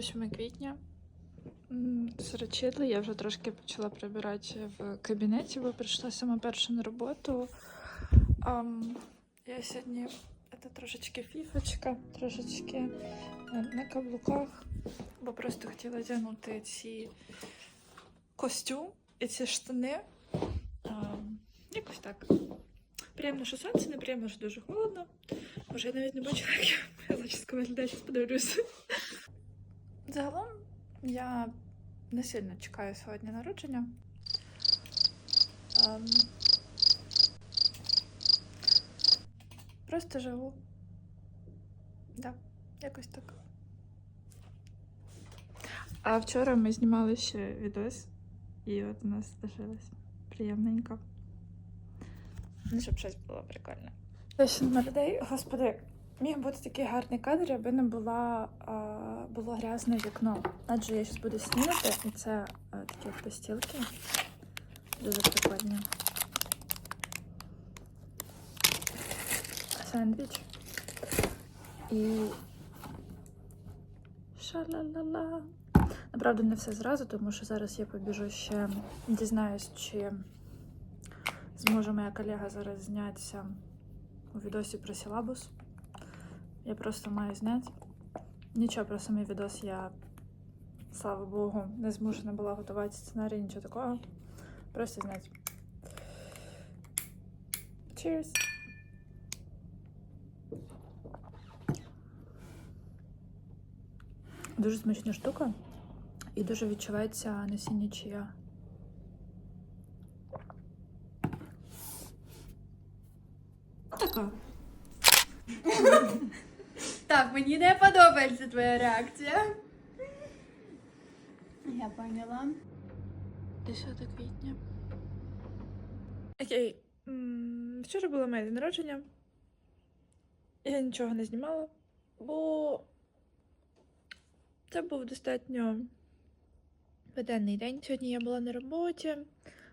8 квітня. М, Зречили, я вже трошки почала прибирати в кабінеті, бо прийшла сама перша на роботу. Я сьогодні це трошечки фіфочка, трошечки на, на каблуках, бо просто хотіла одягнути ці костюм і ці штани. Якось так. Приємно, що сонце, неприємно, що дуже холодно. Може, я навіть не бачила, як моя зачіска виглядає, зараз подивлюся. Загалом я не сильно чекаю свого дня народження. Ем, просто живу. Да, якось так. А вчора ми знімали ще відос, і от у нас лишилось приємненько. Ну, щоб щось було прикольне. На людей, господи, міг бути такий гарний кадр, аби не була, а, було грязне вікно. Адже я зараз буду снімати, і це а, такі от постілки. Дуже прикольні. Сендвіч. І. Ша-ла-ла-ла. Направду, не все зразу, тому що зараз я побіжу ще дізнаюсь, чи зможе моя колега зараз знятися у відосі про силабус. Я просто маю зняти. Нічого про самий відос я, слава Богу, не змушена була готувати сценарій, нічого такого. Просто зняти. Cheers! Дуже смачна штука. І дуже відчувається насіння чия. Така. Так, мені не подобається твоя реакція. Я поняла. 10 квітня. Окей. М, Вчора було моє день народження. Я нічого не знімала, бо це був достатньо виденний день. Сьогодні я була на роботі,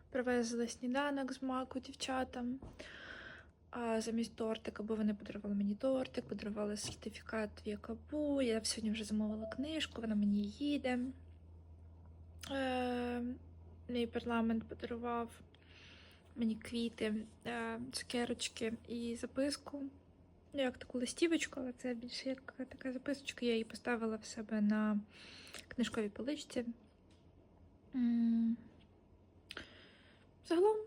привезла сніданок з маку дівчатам. Замість тортика, бо вони подарували мені тортик, подарували сертифікат в Якабу. Я сьогодні вже замовила книжку, вона мені їде. Е, мій парламент подарував мені квіти, е, цукерочки і записку. Ну, як таку листівочку, але це більше як така записочка. Я її поставила в себе на книжковій поличці. М, Загалом.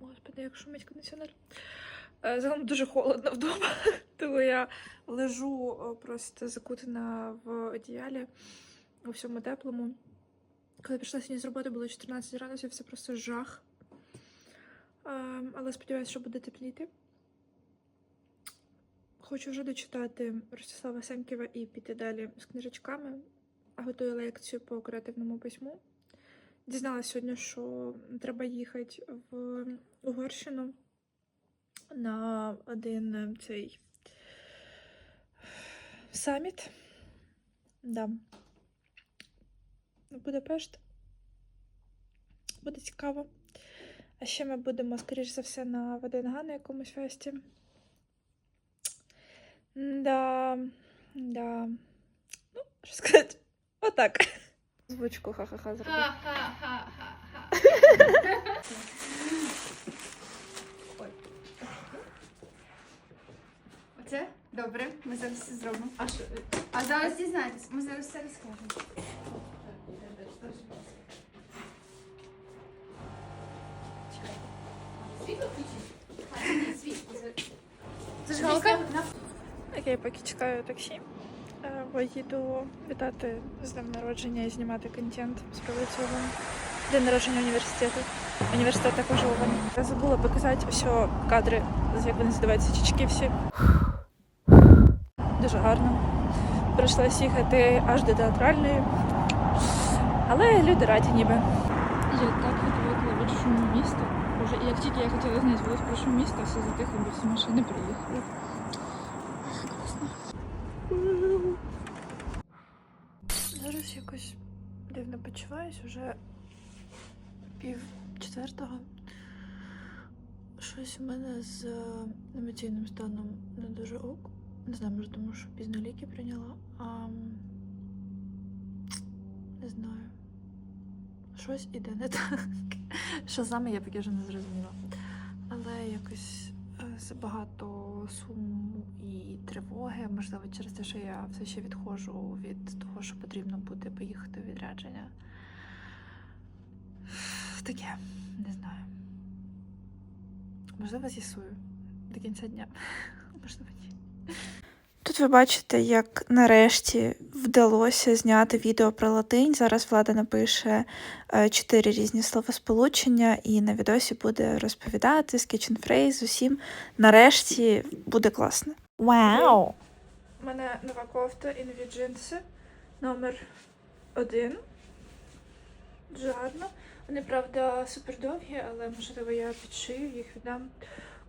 Господи, як шумить кондиціонер. Е, Загалом дуже холодно вдома, тому я лежу е, просто закутана в одіялі у всьому теплому. Коли прийшла сьогодні з роботи, було 14 градусів, це просто жах. Ем, але сподіваюся, що буде тепліти. Хочу вже дочитати Ростислава Сенківа і піти далі з книжечками. Готую лекцію по креативному письму. Дізналася сьогодні, що треба їхати в Угорщину на один е, цей саміт. Да. Будапешт. Буде цікаво. А ще ми будемо, скоріш за все, на ВДНГ на якомусь фесті. Да, да. Ну, що сказати? Отак. Звучку ха-ха-ха. Ха-ха-ха-ха-ха. Оце? Добре, ми зараз все зробимо. А що? А зараз дізнаєтесь, ми зараз все розкажемо. Зажигалка? Окей, поки чекаю таксі. Е, Бо їду вітати з днем народження і знімати контент з цього день народження університету. Університет також Овен. Я забула показати все кадри, з як вони здаваються чічки всі. Дуже гарно. Прийшлось їхати аж до театральної. Але люди раді ніби. Я так відвикла від шуму міста. Боже, як тільки я хотіла знати вулиць про шум міста, все затихло, бо всі машини приїхали. Зараз якось дивно почуваюсь, уже пів четвертого. Щось у мене з е, емоційним станом не дуже ок. Не знаю, може, тому що пізно ліки прийняла. А, не знаю. Щось іде не так. Що саме я поки вже не зрозуміла. Але якось е, забагато суму тривоги, можливо, через те, що я все ще відходжу від того, що потрібно буде поїхати у відрядження. Таке, не знаю. Можливо, з'ясую до кінця дня. Можливо, ні. Тут ви бачите, як нарешті вдалося зняти відео про латинь. Зараз влада напише е, чотири різні словосполучення, і на відосі буде розповідати скетч фрейз усім. Нарешті буде класно. Вау! У мене нова кофта і нові джинси. Номер один. Дуже гарно. Вони, правда, супер довгі, але можливо я підшию їх віддам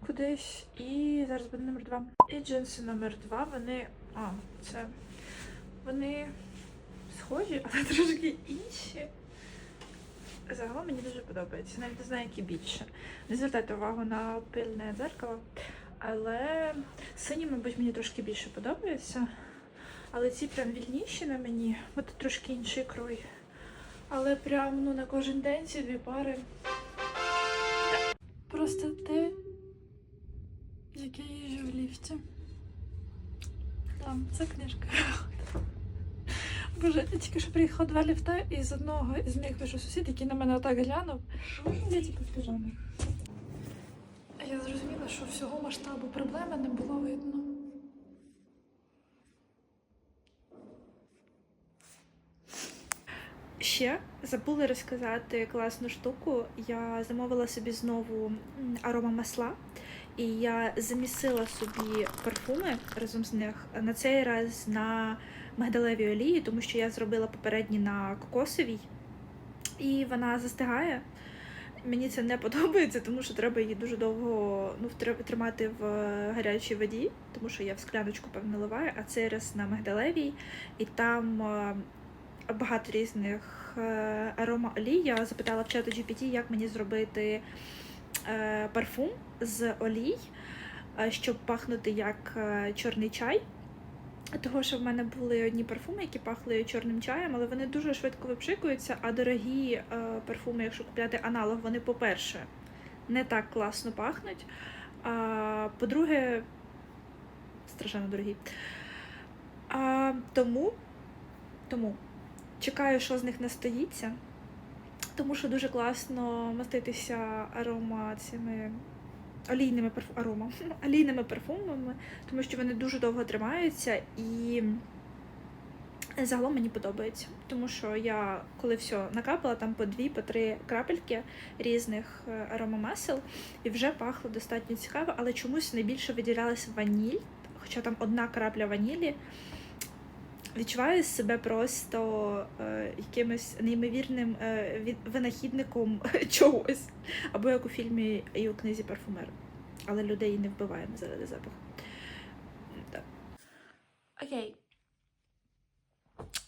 кудись. І зараз буде номер два. І джинси номер два. Вони. А, це. Вони схожі, але трошки інші. Загалом мені дуже подобається. Навіть не знаю, які більше. Не звертайте увагу на пильне дзеркало. Але сині, мабуть, мені трошки більше подобається. Але ці прям вільніші на мені. От трошки інший крой. Але прям ну, на кожен день ці дві пари. Просто те, як я їжджу в ліфті. Там, це книжка. Боже, я тільки що приїхала два ліфта, і з одного з них вийшов сусід, який на мене отак глянув. Я типу в піжамі. Я зрозуміла, що всього масштабу проблеми не було видно. Ще забула розказати класну штуку. Я замовила собі знову арома масла, і я замісила собі парфуми разом з них на цей раз на мигдалевій олії, тому що я зробила попередні на кокосовій, і вона застигає. Мені це не подобається, тому що треба її дуже довго ну, тримати в гарячій воді, тому що я в скляночку певно наливаю, а цей раз на мигдалевій, і там е, багато різних е, арома олій. Я запитала в чату GPT, як мені зробити е, парфум з олій, е, щоб пахнути як е, чорний чай. Того, що в мене були одні парфуми, які пахли чорним чаєм, але вони дуже швидко випшикуються, а дорогі е, парфуми, якщо купляти аналог, вони, по-перше, не так класно пахнуть. А по-друге, страшенно дорогі. А, тому, тому чекаю, що з них настоїться, тому що дуже класно маститися арома олійними парф... арома, олійними парфумами, тому що вони дуже довго тримаються і загалом мені подобається. Тому що я, коли все накапала, там по дві, по три крапельки різних е, аромамасел, і вже пахло достатньо цікаво, але чомусь найбільше виділялася ваніль, хоча там одна крапля ванілі. Відчуваю себе просто е, якимось неймовірним е, винахідником чогось. Або як у фільмі і у книзі Парфумер. Але людей не вбиваємо заради запаху. Так. Окей.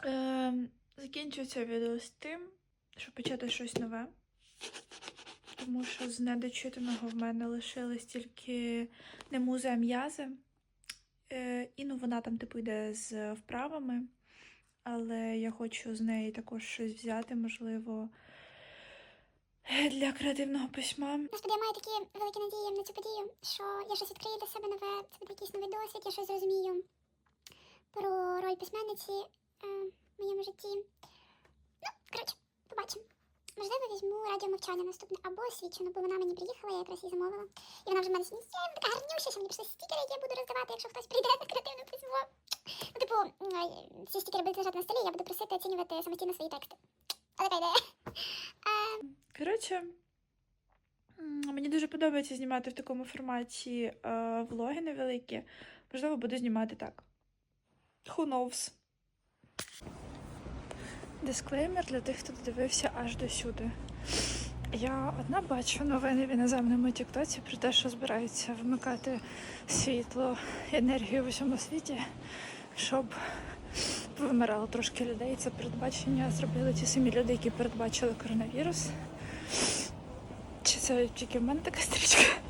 Е, закінчую це відео з тим, щоб почати щось нове. Тому що з недочитаного в мене лишились тільки не муза, м'язи. Е, і ну вона там типу йде з вправами, але я хочу з неї також щось взяти, можливо, для креативного письма. Господи, я маю такі великі надії на цю подію, що я щось відкрию для себе нове, це буде якийсь новий досвід, я щось зрозумію про роль письменниці е, в моєму житті. Можливо, візьму радіомовчання наступне або свідчену, бо вона мені приїхала, я якраз її замовила. І вона вже в мене сьогодні є, така гарнюща, що мені пішли стікери, які я буду роздавати, якщо хтось прийде на креативне письмо. Ну, типу, ці стікери будуть лежати на столі, я буду просити оцінювати самостійно свої тексти. Ось така ідея. Коротше, мені дуже подобається знімати в такому форматі е, влоги невеликі. Можливо, буду знімати так. Who knows? Дисклеймер для тих, хто додивився аж до сюди. Я одна бачу новини в іноземному тіктоці про те, що збираються вмикати світло енергію в усьому світі, щоб вимирало трошки людей. Це передбачення зробили ті самі люди, які передбачили коронавірус. Чи це тільки в мене така стрічка?